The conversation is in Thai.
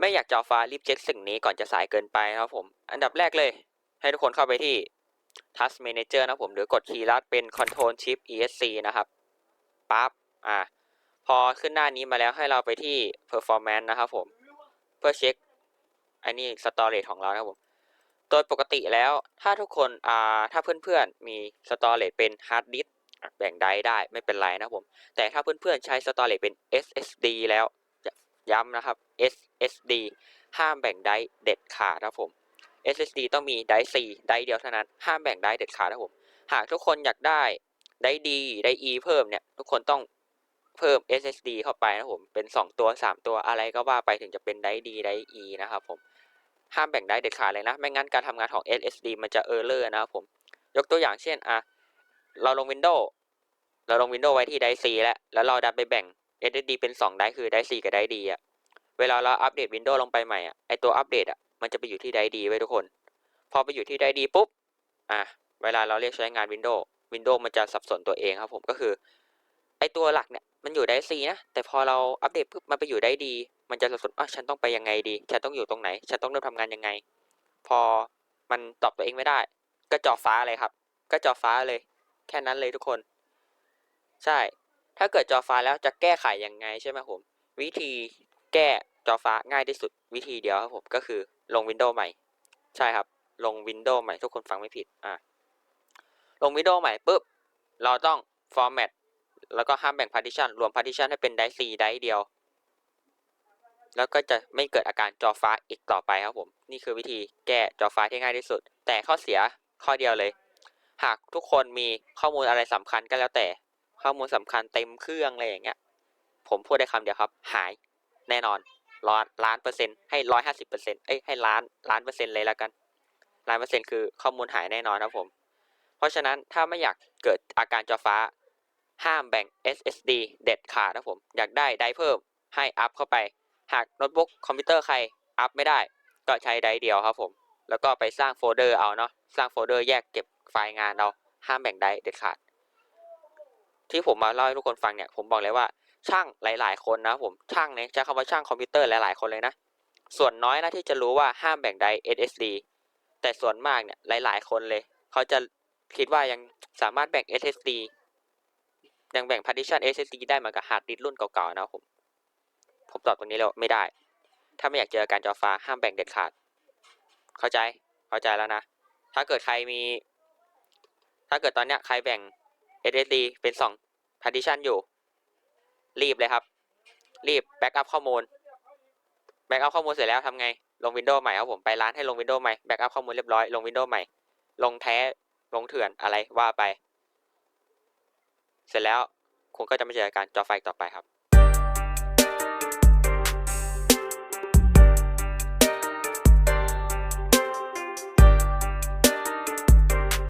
ไม่อยากจอฟ้ารีบเช็คสิ่งนี้ก่อนจะสายเกินไปนะครับผม อันดับแรกเลย ให้ทุกคนเข้าไปที่ Task Manager นะครับผมหรือกดคีย์ลัดเป็น Control Shift ESC นะครับปั๊บอ่าพอขึ้นหน้านี้มาแล้วให้เราไปที่ Performance นะครับผม เพื่อเช็คอันนี้ Storage ของเรานะครับผมโดยปกติแล้วถ้าทุกคนอ่าถ้าเพื่อนๆมี Storage เป็น Hard Disk แบ่งได้ได้ไม่เป็นไรนะครับผม แต่ถ้าเพื่อนๆใช้ Storage เป็น SSD แล้ว ย้ำนะครับ SSD ห้ามแบ่งได้เด็ดขาดนะครับผม SSD ต้องมีไดร์4ไดร์เดียวเท่านั้น ห้ามแบ่งได้เด็ดขาดนะครับผม หากทุกคนอยากได้ไดร์ D ไดร์ E เพิ่มเนี่ย ทุกคนต้องเพิ่ม SSD เข้าไปนะครับผมเป็น 2 ตัว 3 ตัวอะไรก็ว่าไปถึงจะเป็นไดร์ D ไดร์ E นะครับผม ห้ามแบ่งได้เด็ดขาดเลยนะ ไม่งั้นการทำงานของ SSD มันจะเออร์เลอร์นะครับผม ยกตัวอย่างเช่นอะเราลง Windows เราลง Windows ไว้ที่ไดร์ C แล้ว แล้วเราดันไปแบ่ง SSD เป็น 2 ไดร์คือไดร์ C กับไดร์ D อะเวลาเราอัปเดต Windows ลงไปใหม่อะไอตัวอัปเดตอะมันจะไปอยู่ที่ไดร์ D ไว้ทุกคน พอไปอยู่ที่ไดร์ D ปุ๊บอะเวลาเราเรียกใช้งาน Windows Windows มันจะสับสนตัวเองครับผมก็คือไอตัวหลักเนี่ยมันอยู่ไดร์ C นะ แต่พอเราอัปเดตปุ๊บมันไปอยู่ไดร์ D มันจะสับสนอะฉันต้องไปยังไงดี ฉันต้องอยู่ตรงไหน ฉันต้องเริ่มทำงานยังไง พอมันตอบตัวเองไม่ได้ ก็จอฟ้าเลยครับ ก็จอฟ้าเลย แค่นั้นเลยทุกคน ใช่ ถ้าเกิดจอฟ้าแล้วจะแก้ไขยังไงใช่ไหมผม วิธีแก้จอฟ้าง่ายที่สุดวิธีเดียวครับผมก็คือลง Windows ใหม่ ใช่ครับ ลง Windows ใหม่ทุกคนฟังไม่ผิดอะลง Windows ใหม่ปุ๊บเราต้อง format แล้วก็ห้ามแบ่ง partition รวม partition ให้เป็นไดร์ C ไดร์เดียว แล้วก็จะไม่เกิดอาการจอฟ้าอีกต่อไปครับผม นี่คือวิธีแก้จอฟ้าที่ง่ายที่สุด แต่ข้อเสียข้อเดียวเลย หากทุกคนมีข้อมูลอะไรสำคัญก็แล้วแต่ ข้อมูลสำคัญเต็มเครื่องอะไรอย่างเงี้ย ผมพูดได้คำเดียวครับ หายแน่นอนร้อยล้านเปอร์เซ็นต์ให้ร้อยห้าสิบเปอร์เซ็นต์เอ้ยให้ล้านล้านเปอร์เซ็นต์เลยแล้วกันล้านเปอร์เซ็นต์คือข้อมูลหายแน่นอนครับผม เพราะฉะนั้นถ้าไม่อยากเกิดอาการจอฟ้า ห้ามแบ่ง SSD เด็ดขาดนะผม อยากได้ได้เพิ่มให้อัพเข้าไป หากโน้ตบุ๊กคอมพิวเตอร์ใครอัพไม่ได้ ก็ใช้ไดเดียวครับผม แล้วก็ไปสร้างโฟลเดอร์เอาเนาะสร้างโฟลเดอร์แยกเก็บไฟล์งานเอาห้ามแบ่งไดเด็ดขาด ที่ผมมาเล่าให้ทุกคนฟังเนี่ยผมบอกเลยว่าช่างหลาย ๆ คนนะผมช่างเนี่ยใช้คำว่าช่างคอมพิวเตอร์หลาย ๆ คนเลยนะ ส่วนน้อยนะที่จะรู้ว่าห้ามแบ่งไดร์ SSD แต่ส่วนมากเนี่ยหลาย ๆ คนเลย เขาจะคิดว่ายังสามารถแบ่ง SSD ยังแบ่ง partition SSD ได้เหมือนกับฮาร์ดดิสก์รุ่นเก่า ๆ นะผม ผมตอบตรงนี้แล้วไม่ได้ ถ้าไม่อยากเจอการจอฟ้าห้ามแบ่งเด็ดขาด เข้าใจเข้าใจแล้วนะ ถ้าเกิดใครมี ถ้าเกิดตอนเนี้ยใครแบ่ง SSD เป็นสอง partition อยู่ รีบเลยครับ รีบแบ็กอัพข้อมูลแบ็กอัพข้อมูลเสร็จแล้วทำไง ลง Windows ใหม่ครับผม ไปร้านให้ลง Windows ใหม่แบ็กอัพข้อมูลเรียบร้อย ลง Windows ใหม่ ลงแท้ ลงเถื่อนอะไรว่าไป เสร็จแล้วคุณก็จะไม่เจอการจอไฟต่อไปครับ